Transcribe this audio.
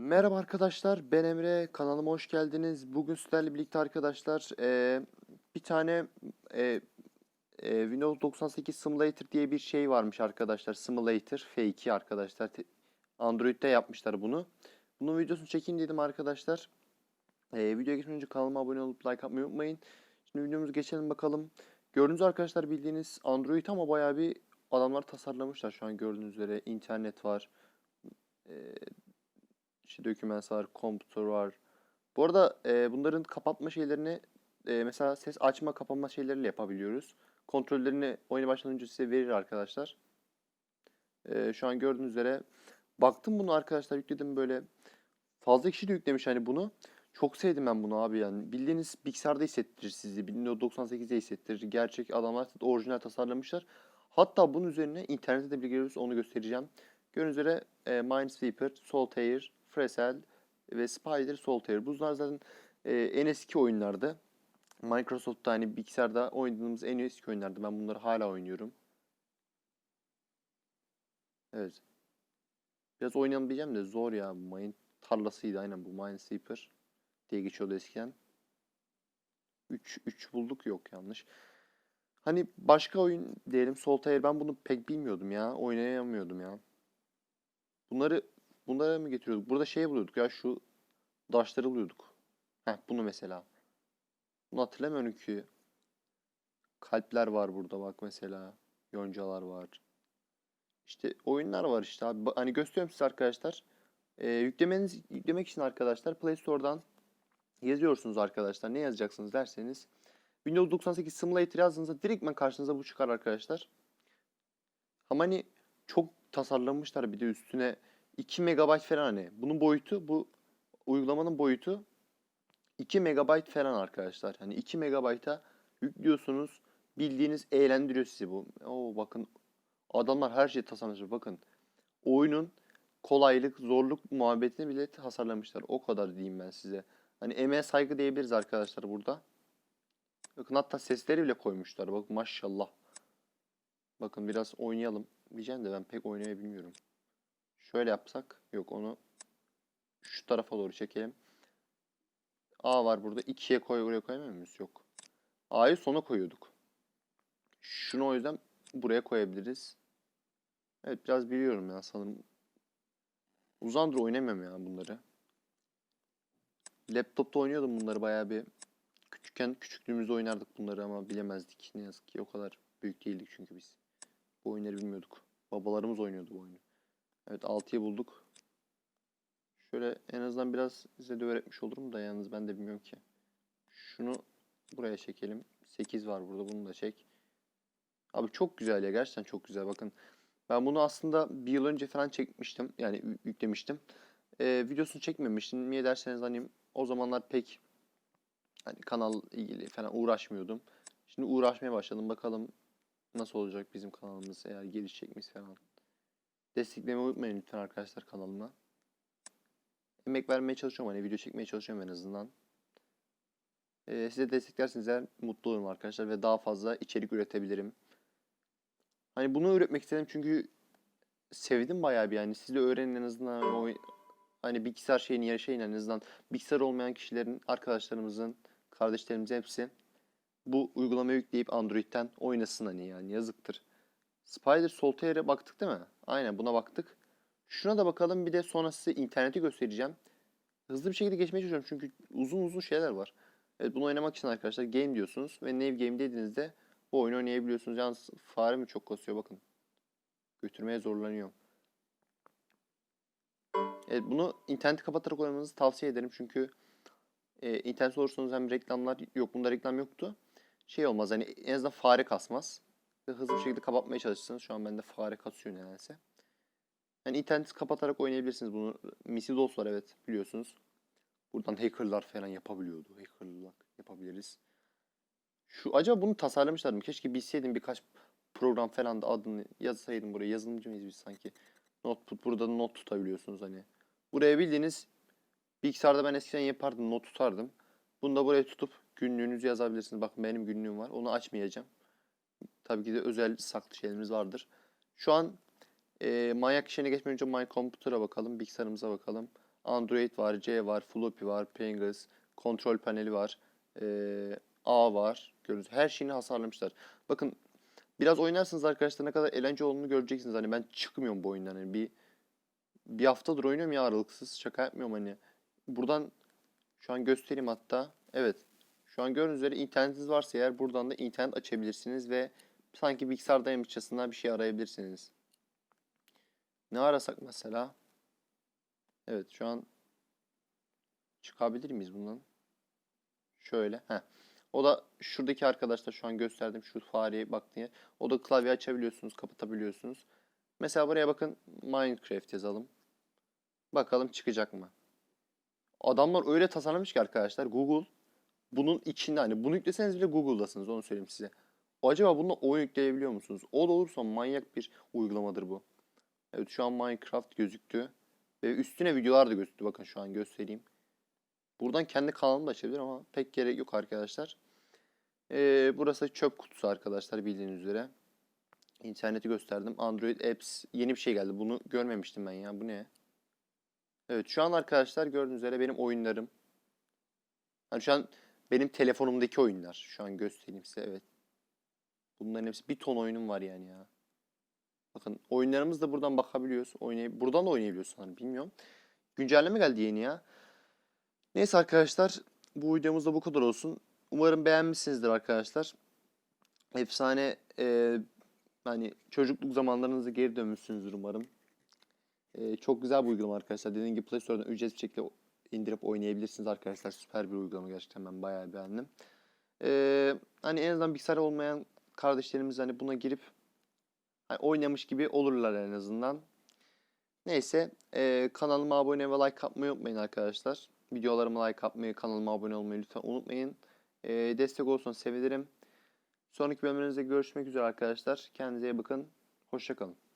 Merhaba arkadaşlar, ben Emre. Kanalıma hoş geldiniz. Bugün sizlerle birlikte arkadaşlar eee, bir tane eee, eee, Windows 98 Simulator diye bir şey varmış arkadaşlar. Simulator F2 arkadaşlar. Android'de yapmışlar bunu. Bunun videosunu çekeyim dedim arkadaşlar. Eee videoya geçmeden önce kanalıma abone olup like atmayı unutmayın. Şimdi videomuza geçelim bakalım. Gördüğünüz arkadaşlar bildiğiniz Android ama bayağı bir adamlar tasarlamışlar şu an gördüğünüz üzere. internet var. Eee işte dokümans var, kompütör var. Bu arada e, bunların kapatma şeylerini e, mesela ses açma kapanma şeyleriyle yapabiliyoruz. Kontrollerini oyuna başlamadan önce size verir arkadaşlar. E, şu an gördüğünüz üzere baktım bunu arkadaşlar yükledim böyle fazla kişi de yüklemiş hani bunu. Çok sevdim ben bunu abi yani. Bildiğiniz bilgisayarda hissettirir sizi. Windows 98'de hissettirir. Gerçek adamlar orijinal tasarlamışlar. Hatta bunun üzerine internete de bir giriyoruz onu göstereceğim. Gördüğünüz üzere e, Minesweeper, Solitaire, Fresel ve Spider Solitaire. Bunlar zaten e, en eski oyunlardı. Microsoft'ta hani bilgisayarda oynadığımız en eski oyunlardı. Ben bunları hala oynuyorum. Evet. Biraz oynayalım diyeceğim de zor ya. Mine tarlasıydı aynen bu Minesweeper diye geçiyordu eskiden. 3 3 bulduk yok yanlış. Hani başka oyun diyelim Solitaire ben bunu pek bilmiyordum ya. Oynayamıyordum ya. Bunları bunlara mı getiriyorduk? Burada şey buluyorduk ya şu daşları buluyorduk. Heh bunu mesela. Bunu hatırlamıyorum ki. Kalpler var burada bak mesela. Yoncalar var. İşte oyunlar var işte abi. Hani gösteriyorum size arkadaşlar. Ee, yüklemeniz yüklemek için arkadaşlar Play Store'dan yazıyorsunuz arkadaşlar. Ne yazacaksınız derseniz Windows 98 Simulator yazdığınızda direktmen karşınıza bu çıkar arkadaşlar. Ama hani çok tasarlamışlar bir de üstüne 2 MB falan hani. Bunun boyutu bu uygulamanın boyutu 2 MB falan arkadaşlar. Hani 2 MB'a yüklüyorsunuz. Bildiğiniz eğlendiriyor sizi bu. Oo bakın adamlar her şeyi tasarlamışlar. Bakın oyunun kolaylık, zorluk muhabbetini bile tasarlamışlar. O kadar diyeyim ben size. Hani emeğe saygı diyebiliriz arkadaşlar burada. Bakın hatta sesleri bile koymuşlar. Bak maşallah. Bakın biraz oynayalım. Diyeceğim de ben pek oynayabilmiyorum. Şöyle yapsak. Yok onu şu tarafa doğru çekelim. A var burada. 2'ye koy oraya koyamıyor muyuz? Yok. A'yı sona koyuyorduk. Şunu o yüzden buraya koyabiliriz. Evet biraz biliyorum ya sanırım. Uzandır oynamıyorum ya bunları. Laptopta oynuyordum bunları bayağı bir. Küçükken küçüklüğümüzde oynardık bunları ama bilemezdik. Ne yazık ki o kadar büyük değildik çünkü biz. Bu oyunları bilmiyorduk. Babalarımız oynuyordu bu oyunu. Evet 6'yı bulduk. Şöyle en azından biraz size de öğretmiş olurum da yalnız ben de bilmiyorum ki. Şunu buraya çekelim. 8 var burada bunu da çek. Abi çok güzel ya gerçekten çok güzel bakın. Ben bunu aslında bir yıl önce falan çekmiştim. Yani yü- yüklemiştim. Ee, videosunu çekmemiştim. Niye derseniz hani o zamanlar pek hani kanal ilgili falan uğraşmıyordum. Şimdi uğraşmaya başladım. Bakalım nasıl olacak bizim kanalımız eğer gelişecek miyiz falan. Desteklemeyi unutmayın lütfen arkadaşlar kanalıma. Emek vermeye çalışıyorum hani video çekmeye çalışıyorum en azından. Ee, size desteklerseniz eğer mutlu olurum arkadaşlar ve daha fazla içerik üretebilirim. Hani bunu üretmek istedim çünkü sevdim bayağı bir yani siz de öğrenin en azından o hani bilgisayar şeyini yaşayın en azından bilgisayar olmayan kişilerin arkadaşlarımızın kardeşlerimizin hepsi bu uygulamayı yükleyip Android'ten oynasın hani yani yazıktır. Spider Soltaire'e baktık değil mi? Aynen buna baktık. Şuna da bakalım bir de sonra size interneti göstereceğim. Hızlı bir şekilde geçmeye çalışıyorum çünkü uzun uzun şeyler var. Evet bunu oynamak için arkadaşlar game diyorsunuz ve new game dediğinizde bu oyunu oynayabiliyorsunuz. Yalnız fare mi çok kasıyor bakın. Götürmeye zorlanıyor. Evet bunu interneti kapatarak oynamanızı tavsiye ederim çünkü e, internet olursanız hem reklamlar yok bunda reklam yoktu. Şey olmaz hani en azından fare kasmaz. Ve hızlı bir şekilde kapatmaya çalışırsınız. Şu an bende fare kasıyor nedense. Yani interneti kapatarak oynayabilirsiniz bunu. Misi DOS var evet biliyorsunuz. Buradan hackerlar falan yapabiliyordu. Hackerlar yapabiliriz. Şu acaba bunu tasarlamışlar mı? Keşke bilseydim birkaç program falan da adını yazsaydım buraya. Yazılımcı mıyız biz sanki? Not. Burada da not tutabiliyorsunuz hani. Buraya bildiğiniz bilgisayarda ben eskiden yapardım. Not tutardım. Bunu da buraya tutup günlüğünüzü yazabilirsiniz. Bakın benim günlüğüm var. Onu açmayacağım. Tabii ki de özel saklı şeylerimiz vardır. Şu an e, manyak işine geçmeden önce My Computer'a bakalım. Bilgisayarımıza bakalım. Android var, C var, Floppy var, Pringles, kontrol paneli var, ee, A var. Gördüğünüz her şeyini hasarlamışlar. Bakın biraz oynarsınız arkadaşlar ne kadar eğlence olduğunu göreceksiniz. Hani ben çıkmıyorum bu oyundan. Hani bir bir haftadır oynuyorum ya aralıksız. Şaka yapmıyorum hani. Buradan şu an göstereyim hatta. Evet. Şu an gördüğünüz üzere internetiniz varsa eğer buradan da internet açabilirsiniz ve sanki bilgisayardaymışçasına bir şey arayabilirsiniz. Ne arasak mesela? Evet şu an çıkabilir miyiz bundan? Şöyle. Heh. O da şuradaki arkadaşlar şu an gösterdim şu fareye baktığın yer. O da klavye açabiliyorsunuz, kapatabiliyorsunuz. Mesela buraya bakın Minecraft yazalım. Bakalım çıkacak mı? Adamlar öyle tasarlamış ki arkadaşlar Google bunun içinde hani bunu yükleseniz bile Google'dasınız onu söyleyeyim size. Acaba bununla oyun yükleyebiliyor musunuz? O da olursa manyak bir uygulamadır bu. Evet şu an Minecraft gözüktü. Ve üstüne videolar da gözüktü. Bakın şu an göstereyim. Buradan kendi kanalımı da açabilir ama pek gerek yok arkadaşlar. Ee, burası çöp kutusu arkadaşlar bildiğiniz üzere. İnterneti gösterdim. Android Apps yeni bir şey geldi. Bunu görmemiştim ben ya. Bu ne? Evet şu an arkadaşlar gördüğünüz üzere benim oyunlarım. Yani şu an benim telefonumdaki oyunlar. Şu an göstereyim size. Evet. Bunların hepsi bir ton oyunum var yani ya. Bakın oyunlarımız da buradan bakabiliyoruz. Oynay buradan da oynayabiliyorsun sanırım. Bilmiyorum. Güncelleme geldi yeni ya. Neyse arkadaşlar. Bu videomuz da bu kadar olsun. Umarım beğenmişsinizdir arkadaşlar. Efsane e, hani çocukluk zamanlarınıza geri dönmüşsünüzdür umarım. E, çok güzel bir uygulama arkadaşlar. Dediğim gibi Play Store'dan ücretsiz bir şekilde indirip oynayabilirsiniz arkadaşlar. Süper bir uygulama gerçekten ben bayağı beğendim. E, hani en azından bilgisayar olmayan kardeşlerimiz hani buna girip hani oynamış gibi olurlar en azından. Neyse e, kanalıma abone ve like atmayı unutmayın arkadaşlar. Videolarıma like atmayı, kanalıma abone olmayı lütfen unutmayın. E, destek olsun sevinirim. Sonraki bölümlerimizde görüşmek üzere arkadaşlar. Kendinize iyi bakın. Hoşçakalın.